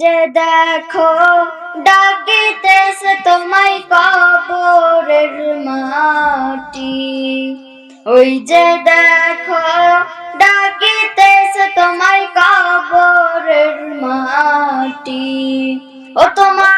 যে দেখো ডাকিতেছে তোমায় কবরের মাটি। ওই যে দেখো ডাকিতেছে তোমায় কবরের মাটি। ও তোমার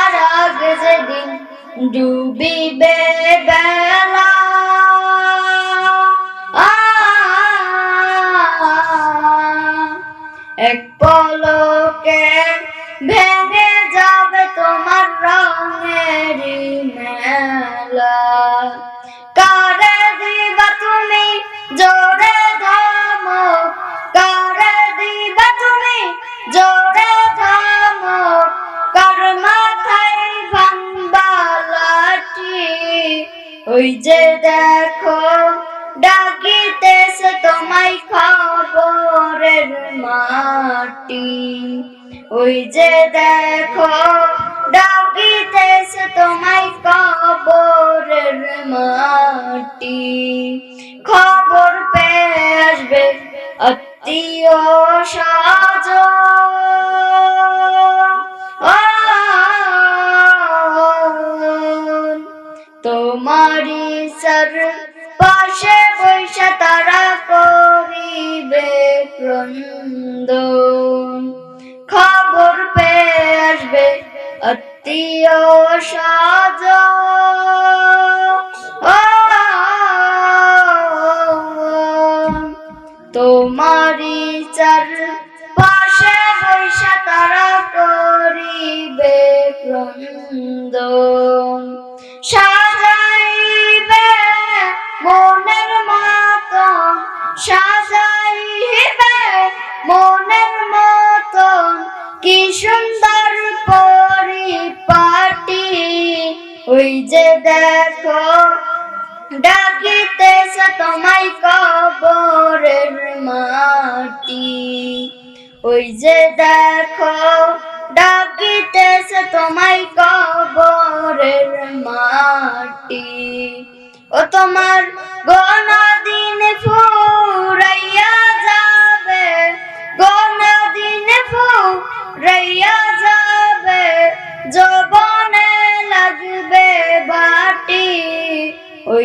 আগে যেদিন ডুবিবে বেলা। এক পলকে ওই যে দেখো, ডাকিতেছে তোমায় খবরের মাটি। ওই যে দেখো, ডাকিতেছে তোমায় কবরের মাটি। খবর পেয়ে আসবে আত্মীয় সাজ তোমারি সর পাশে বৈশা তারা করিবে ক্রন্দ। খবর পেয়ে আসবে আত্মীয় সাজ কি সুন্দর পরিপাটি। ওই যে দেখো, ডাকিতেছে তোমায় কবরের মাটি। ওই যে দেখো, ডাকিতেছে তোমায় কবরের মাটি। ও তোমার গণ দিন ফুরাইয়া